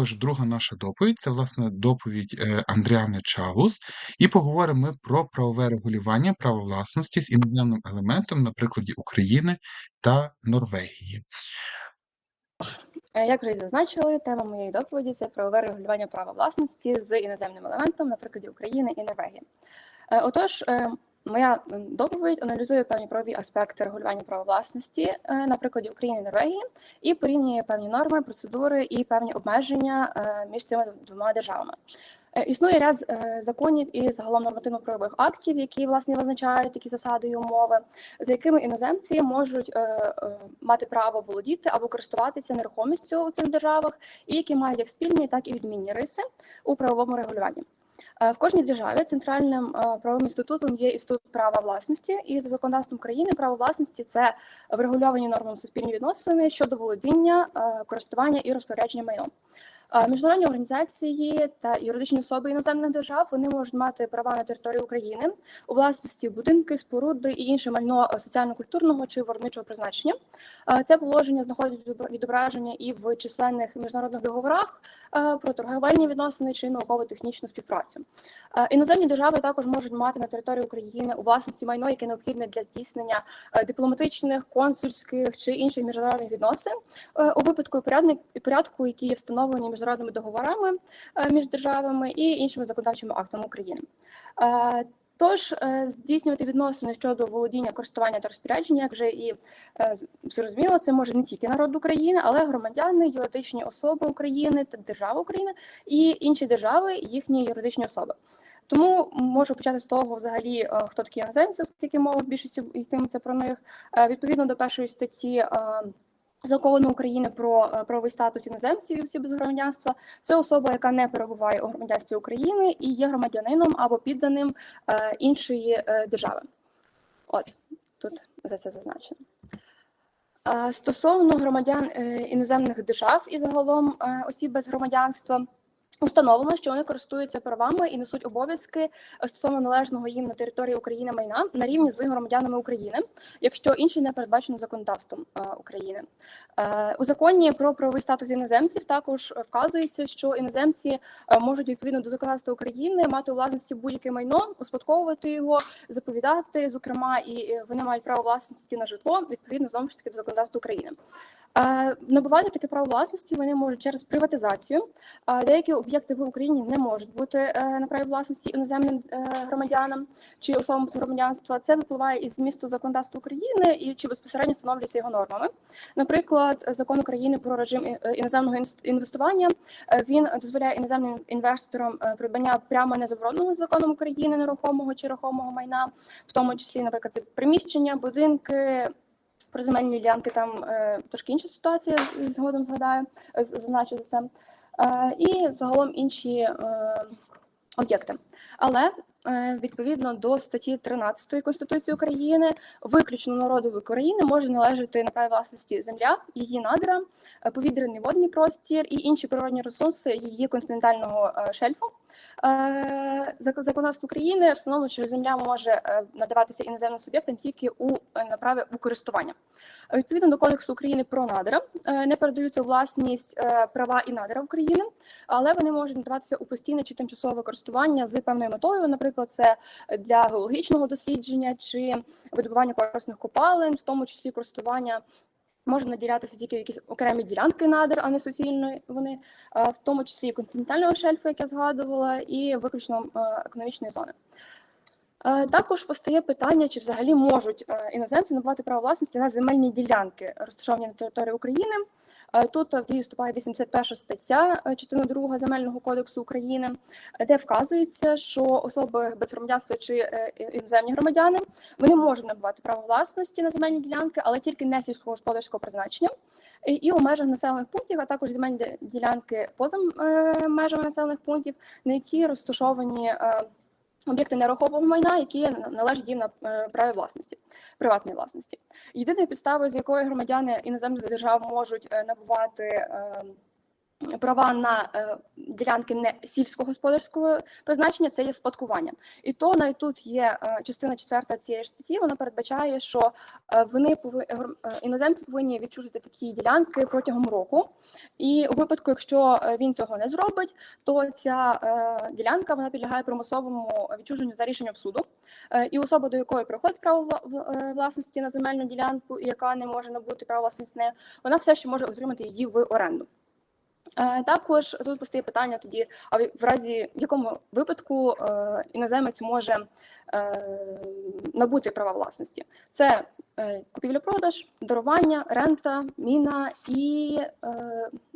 Отож, друга наша доповідь це власне доповідь е, Андріани Чавус, і поговоримо ми про правове регулювання права власності з іноземним елементом на прикладі України та Норвегії. Е, Як вже зазначили, тема моєї доповіді це правове регулювання права власності з іноземним елементом на прикладі України і Норвегії. Е, Отож, моя доповідь аналізує певні правові аспекти регулювання права власності е, на прикладі України і Норвегії і порівнює певні норми, процедури і певні обмеження е, між цими двома державами. Е, Існує ряд е, законів і загалом нормативно-правових актів, які власне визначають такі засади і умови, за якими іноземці можуть е, е, мати право володіти або користуватися нерухомістю у цих державах, і які мають як спільні, так і відмінні риси у правовому регулюванні. Е, В кожній державі центральним е, правовим інститутом є інститут права власності, і за законодавством країни право власності це врегульовані нормами суспільні відносини щодо володіння, е, користування і розпорядження майном. Міжнародні організації та юридичні особи іноземних держав вони можуть мати права на території України у власності будинки, споруди і інше майно соціально-культурного чи виробничого призначення. Це положення знаходить відображення і в численних міжнародних договорах про торговельні відносини чи науково-технічну співпрацю. Іноземні держави також можуть мати на території України у власності майно, яке необхідне для здійснення дипломатичних, консульських чи інших міжнародних відносин у випадку порядку, які є встановлені міжнародними договорами е, між державами і іншими законодавчими актами України. Е, Тож е, здійснювати відносини щодо володіння, користування та розпорядження, як вже і зрозуміло, це може не тільки народ України, але громадяни, юридичні особи України та держава України і інші держави, їхні юридичні особи. Тому можу почати з того, взагалі, хто такі іноземці, оскільки мова в більшості йтиметься про них. Відповідно до першої статті закону України про е, правовий статус іноземців і осіб без громадянства, це особа, яка не перебуває у громадянстві України і є громадянином або підданим е, іншої е, держави. От тут за це зазначено. Е, Стосовно громадян е, іноземних держав і загалом е, осіб без громадянства. Установлено, що вони користуються правами і несуть обов'язки стосовно належного їм на території України майна на рівні з громадянами України, якщо інше не передбачено законодавством е, України. Е, У законі про правовий статус іноземців також вказується, що іноземці е, можуть відповідно до законодавства України мати у власності будь-яке майно, успадковувати його, заповідати, зокрема, і вони мають право власності на житло відповідно знову ж таки до законодавства України. Набувати таке право власності вони можуть через приватизацію. Деякі об'єкти в Україні не можуть бути е, на праві власності іноземним е, громадянам чи особам без громадянства. Це випливає із змісту законодавства України і чи безпосередньо встановлюється його нормами. Наприклад, закон України про режим е, іноземного інвестування він дозволяє іноземним інвесторам придбання прямо незабороненого законом України нерухомого чи рухомого майна, в тому числі, наприклад, це приміщення, будинки. Про земельні ділянки там е, трошки інша ситуація згодом згадаю, е, зазначу за це. Е, і загалом інші е, об'єкти. Але е, відповідно до статті 13 Конституції України, виключно народу України може належати на праві власності земля, її надра, е, повітряний водний простір і інші природні ресурси її континентального е, шельфу. Е, зак- Законодавство України встановлено, що земля може е, надаватися іноземним суб'єктам тільки у е, на у користування. Відповідно до Кодексу України про надра не передаються власність права і надра України, але вони можуть надаватися у постійне чи тимчасове користування з певною метою. Наприклад, це для геологічного дослідження чи видобування корисних копалин, в тому числі користування. Може наділятися тільки якісь окремі ділянки надр, а не суцільно вони, в тому числі і континентального шельфу, як я згадувала, і виключно економічної зони. Е, Також постає питання, чи взагалі можуть е, іноземці набувати право власності на земельні ділянки, розташовані на території України. Е, Тут в дію вступає 81 стаття, частина 2 Земельного кодексу України, де вказується, що особи без громадянства чи іноземні громадяни вони можуть набувати право власності на земельні ділянки, але тільки не сільськогосподарського призначення. І- у межах населених пунктів, а також земельні ділянки поза межами населених пунктів, на які розташовані об'єкти нерухомого майна, які належать їм на е, праві власності, приватної власності. Єдиною підставою, з якої громадяни іноземних держав можуть е, набувати е, права на е, ділянки не сільськогосподарського призначення, це є спадкування. І то навіть тут є е, частина четверта цієї ж статті. Вона передбачає, що е, вони пови- гром- е, іноземці повинні відчужити такі ділянки протягом року. І у випадку, якщо він цього не зробить, то ця ділянка вона підлягає примусовому відчуженню за рішенням суду. І особа, до якої приходить право власності на земельну ділянку, яка не може набути право власності на вона все ще може отримати її в оренду. Е, Також тут постає питання тоді: а в разі в якому випадку е, іноземець може е, набути права власності? Це купівля-продаж, дарування, рента, міна і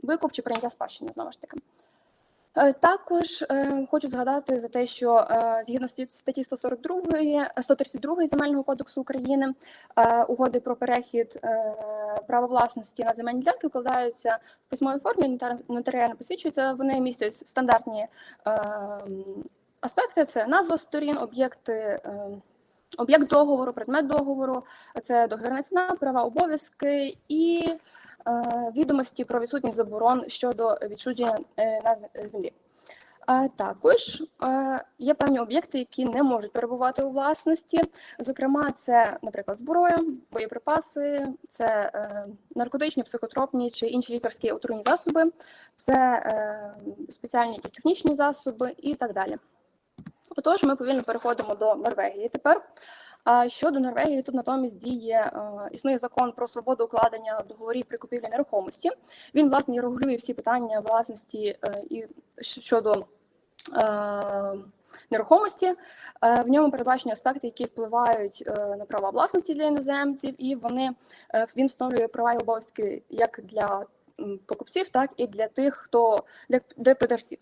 викуп чи прийняття спадщини знову ж таки. Е, Також е, хочу згадати за те, що е, згідно статті 142, 132 Земельного кодексу України угоди про перехід права власності на земельні ділянки вкладаються в письмовій формі, нотар- нотаріально посвідчуються. Вони містять стандартні аспекти: це назва сторін, об'єкти. Об'єкт договору, предмет договору, це договірна ціна, права, обов'язки і відомості про відсутність заборон щодо відчуження е, на землі. Також е, є певні об'єкти, які не можуть перебувати у власності. Зокрема, це, наприклад, зброя, боєприпаси, це е, наркотичні, психотропні чи інші лікарські отруйні засоби, це е, спеціальні якісь технічні засоби і так далі. Отож, ми повільно переходимо до Норвегії тепер. А щодо Норвегії, тут натомість діє е, існує закон про свободу укладення договорів при купівлі нерухомості. Він власне регулює всі питання власності е, і щодо е, нерухомості. В ньому передбачені аспекти, які впливають на права власності для іноземців, і вони він встановлює права і обов'язки як для покупців, так і для тих, хто для, для продавців.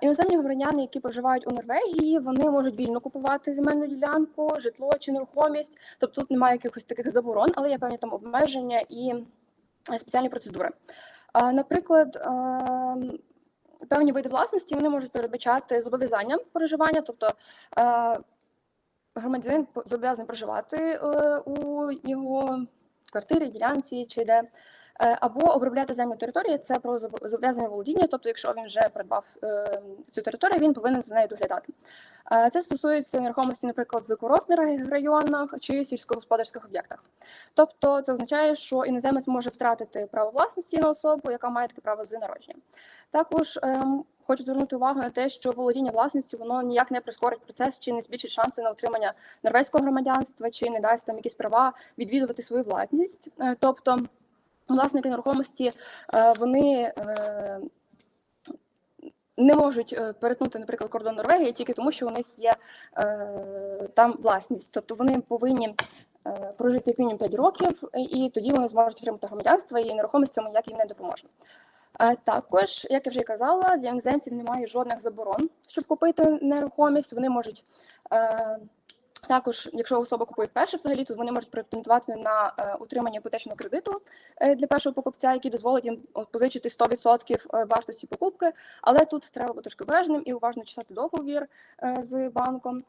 Іноземні громадяни, які проживають у Норвегії, вони можуть вільно купувати земельну ділянку, житло чи нерухомість. Тобто тут немає якихось таких заборон, але є певні там обмеження і е, спеціальні процедури. Наприклад, ем, певні види власності вони можуть передбачати зобов'язання проживання, тобто е, громадянин зобов'язаний проживати е, у його квартирі, ділянці чи де. Е, Або обробляти землю території це про зобо- зобов'язання володіння, тобто, якщо він вже придбав е, цю територію, він повинен за нею доглядати. Е, Це стосується нерухомості, наприклад, в курортних районах чи сільськогосподарських об'єктах. Тобто, це означає, що іноземець може втратити право власності на особу, яка має таке право з народження. Також ем, хочу звернути увагу на те, що володіння власністю воно ніяк не прискорить процес чи не збільшить шанси на отримання норвезького громадянства, чи не дасть там якісь права відвідувати свою власність. Тобто, власники нерухомості е, вони е, не можуть е, перетнути, наприклад, кордон Норвегії тільки тому, що у них є там власність. Тобто вони повинні прожити як мінімум 5 років, і тоді вони зможуть отримати громадянство, і нерухомість цьому ніяк їм не допоможе. Також, як я вже казала, для іноземців немає жодних заборон, щоб купити нерухомість. Вони можуть також, якщо особа купує вперше, взагалі, то вони можуть претендувати на е, утримання іпотечного кредиту е, для першого покупця, який дозволить їм позичити 100% е, вартості покупки. Але тут треба бути трошки обережним і уважно читати договір з банком.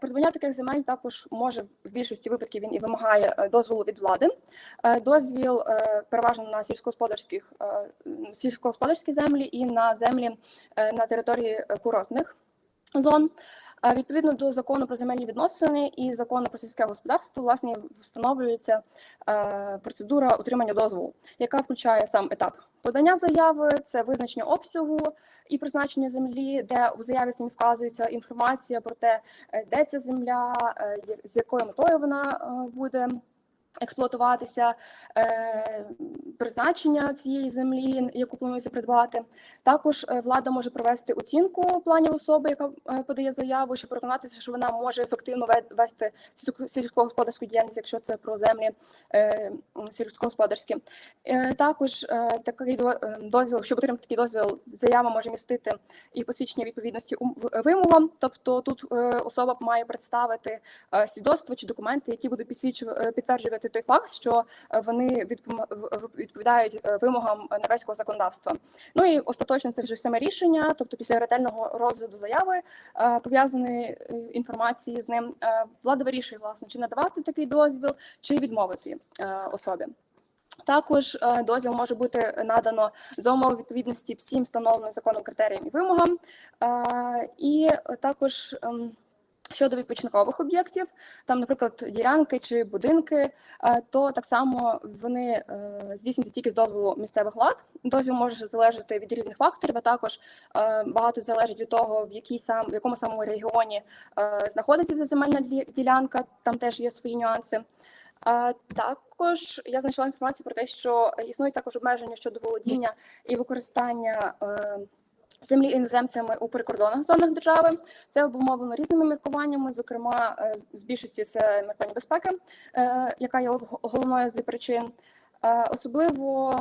Придбання таких земель також може в більшості випадків він і вимагає дозволу від влади. Дозвіл переважно на сільськогосподарських сільськогосподарські землі і на землі на території курортних зон. Відповідно до закону про земельні відносини і закону про сільське господарство, власне, встановлюється е, процедура отримання дозволу, яка включає сам етап подання заяви, це визначення обсягу і призначення землі, де у заяві самі вказується інформація про те, е, де ця земля, е, з якою метою вона буде експлуатуватися, е, призначення цієї землі, яку планується придбати. Також е, влада може провести оцінку планів особи, яка е, подає заяву, щоб переконатися, що вона може ефективно ве- вести сільськогосподарську діяльність, якщо це про землі е, сільськогосподарські. Е, Також е, такий е, дозвіл, щоб отримати такий дозвіл, заява може містити і посвідчення відповідності вимогам. Тобто тут е, особа має представити свідоцтво чи документи, які будуть підсвічувати підтверджувати той факт, що е, вони відповідають е, вимогам норвезького законодавства. Ну і остаточно це вже саме рішення, тобто після ретельного розгляду заяви е, пов'язаної інформації з ним, влада вирішує власне, чи надавати такий дозвіл, чи відмовити особі. Також дозвіл може бути надано за умови відповідності всім встановленим законом критеріям і вимогам. І також ем, щодо відпочинкових об'єктів, там, наприклад, ділянки чи будинки, е, то так само вони е, здійснюються тільки з дозволу місцевих влад. Дозвіл може залежати від різних факторів, а також е, багато залежить від того, в якій сам в якому самому регіоні знаходиться ця земельна ділянка. Там теж є свої нюанси. Також я знайшла інформацію про те, що існують також обмеження щодо володіння і використання землі іноземцями у прикордонних зонах держави. Це обумовлено різними міркуваннями. Зокрема, е, з більшості це міркування безпеки, е, яка є головною з причин. Е, Особливо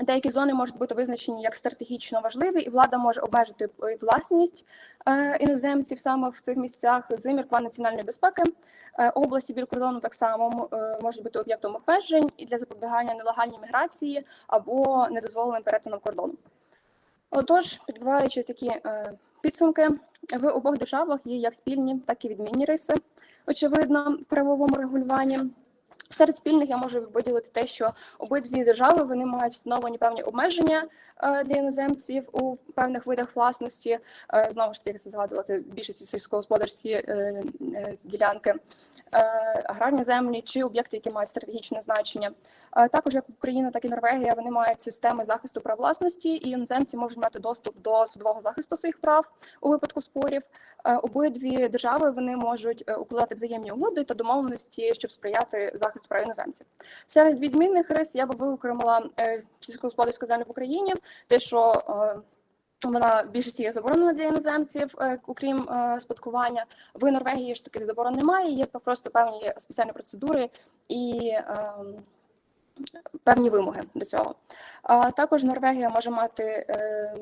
деякі зони можуть бути визначені як стратегічно важливі, і влада може обмежити власність іноземців саме в цих місцях з міркувань національної безпеки. Області біля кордону так само можуть бути об'єктом обмежень і для запобігання нелегальній міграції або недозволеним перетином кордону. Отож, підбиваючи такі е, підсумки, в обох державах є як спільні, так і відмінні риси, очевидно, в правовому регулюванні. Серед спільних я можу виділити те, що обидві держави вони мають встановлені певні обмеження е, для іноземців у певних видах власності. Е, Знову ж таки, як це згадувала, це більшість сільськогосподарські е, ділянки, аграрні землі чи об'єкти, які мають стратегічне значення. Е, Також як Україна, так і Норвегія вони мають системи захисту прав власності, і іноземці можуть мати доступ до судового захисту своїх прав у випадку спорів. Е, Обидві держави вони можуть е, укладати взаємні угоди та домовленості, щоб сприяти захисту прав іноземців. Серед відмінних рис я би виокремила сільськогосподарську землю в Україні, те, що вона в більшості є заборонена для іноземців, окрім спадкування. В Норвегії ж таких заборон немає. Є просто певні спеціальні процедури і ем, певні вимоги до цього. А також Норвегія може мати е,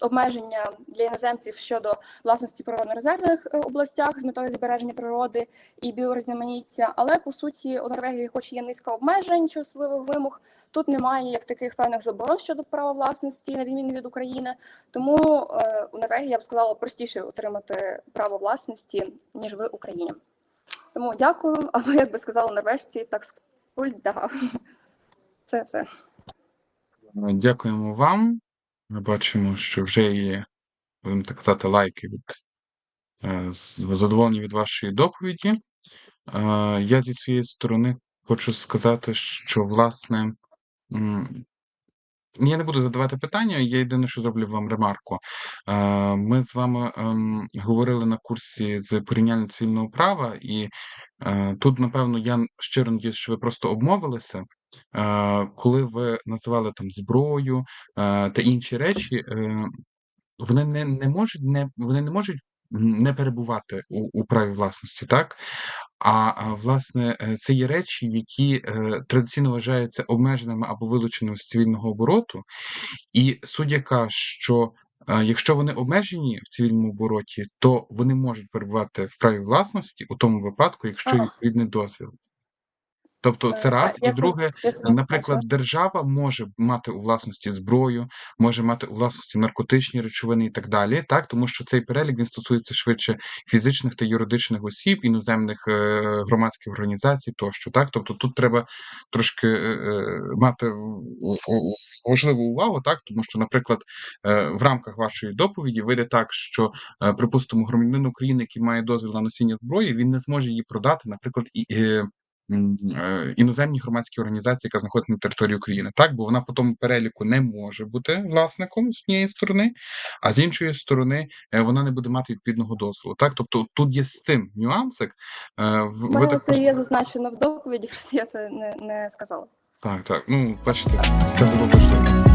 обмеження для іноземців щодо власності природно-резервних е, областях з метою збереження природи і біорізноманіття. Але по суті у Норвегії, хоч є низка обмежень чи особливих вимог, тут немає як таких певних заборон щодо права власності, на відміну від України. Тому е, у Норвегії я б сказала простіше отримати право власності ніж в Україні. Тому дякую, або як би сказали норвежці, так скульда. Це все. Е, Дякуємо вам. Ми бачимо, що вже є, будемо так казати, лайки від е, задоволені від вашої доповіді. Е, Я зі своєї сторони хочу сказати, що власне. М, Я не буду задавати питання, я єдине, що зроблю вам ремарку. Е, Ми з вами ем, говорили на курсі з порівняння цивільного права, і е, тут, напевно, я щиро надіюсь, що ви просто обмовилися. Е, Коли ви називали там зброю та інші речі, вони не, не можуть не вони не можуть не перебувати у, у праві власності, так? А, власне, е, це є речі, які е, традиційно вважаються обмеженими або вилученими з цивільного обороту. І суть яка, що е, якщо вони обмежені в цивільному обороті, то вони можуть перебувати в праві власності у тому випадку, якщо відповідний дозвіл. Тобто це Е, раз. І друге, наприклад, держава може мати у власності зброю, може мати у власності наркотичні речовини і так далі, так тому що цей перелік він стосується швидше фізичних та юридичних осіб, іноземних е, громадських організацій тощо. Так, тобто тут треба трошки е, мати важливу увагу, так тому що, наприклад, в рамках вашої доповіді вийде так, що припустимо, громадянин України, який має дозвіл на носіння зброї, він не зможе її продати, наприклад, і. Е, м, іноземній громадській організації, яка знаходиться на території України, так бо вона по тому переліку не може бути власником з однієї сторони, а з іншої сторони е, вона не буде мати відповідного дозволу. Так, тобто тут є з цим нюансик. Е, в- мене також це є зазначено в доповіді, просто я це не, не сказала. так, так. Ну бачите, це було важливо.